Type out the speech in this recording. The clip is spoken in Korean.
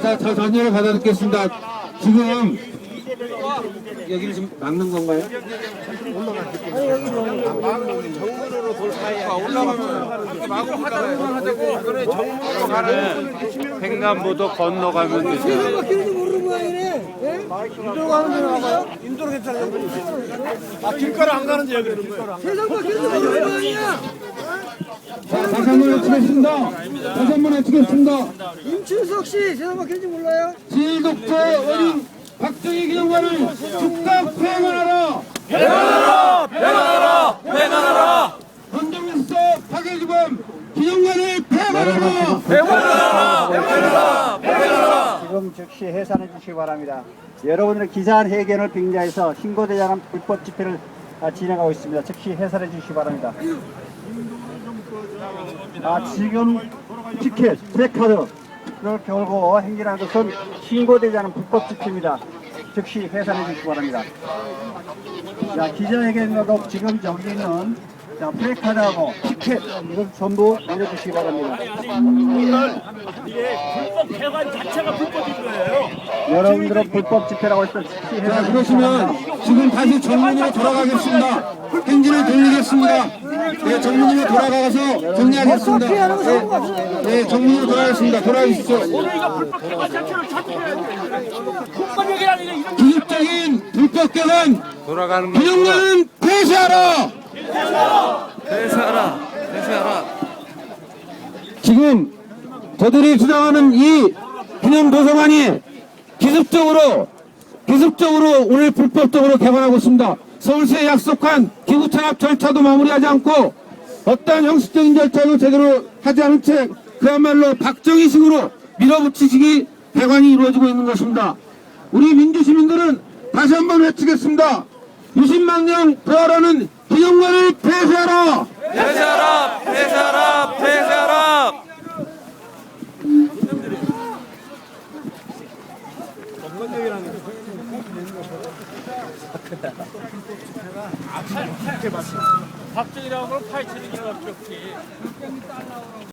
자, 저 전열을 받아듣겠습니다. 지금 여기를 지금 막는 건가요? 횡단보도 건너가면 되죠. 세상과 길인지 모르는 모양이네. 예? 인도로 가는 데로 가봐요. 인도로 괜찮아요. 아, 길가를 안 가는데 여기 세상과 길인지 모르는 모양이야. 자, 다시 한 번 외치겠습니다. 다시 한 번 외치겠습니다. 임춘석 씨, 세상과 길인지 몰라요? 진독조 어린 박정희 기념관을 즉각 폐간하라! 폐간하라! 폐간하라! 폐간하라! 헌정일서 파괴주범 기념관을 폐간하라! 지금 즉시 해산해 주시기 바랍니다. 여러분들의 기자한 회견을 빙자해서 신고대장은 불법 집회를 아, 진행하고 있습니다. 즉시 해산해 주시기 바랍니다. 아, 지금 티켓, 프레카드 를 걸고 행진하는 것은 신고되지 않은 불법 집회입니다. 즉시 해산해 주시기 바랍니다. 자, 기자회견으로 지금 여기 있는 자, 프레카드하고 티켓 이걸 전부 내려주시기 바랍니다. 여러분들은 불법 집회라고 때 즉시 자, 해산해 주시기 그러시면. 지금 다시 정문으로 돌아가겠습니다. 행진을 돌리겠습니다. 네, 정문으로 돌아가서 정리하겠습니다. 네, 네, 정문으로 돌아가겠습니다. 돌아가십시오. 기습적인 불법 개관 돌아가는 거. 기념관은 폐쇄하라! 폐쇄하라. 폐쇄하라. 지금 저들이 주장하는 이 기념 도서관이 기습적으로 기습적으로 오늘 불법적으로 개관하고 있습니다. 서울시에 약속한 기구 탄압 절차도 마무리하지 않고 어떠한 형식적인 절차도 제대로 하지 않은 채 그야말로 박정희식으로 밀어붙이식이 개관이 이루어지고 있는 것입니다. 우리 민주시민들은 다시 한번 외치겠습니다. 60만 년 부활하는 기념관을 폐쇄하라! 폐쇄하라. 폐쇄하라. 폐쇄하라. 박정희라고 파헤치는 게 없지.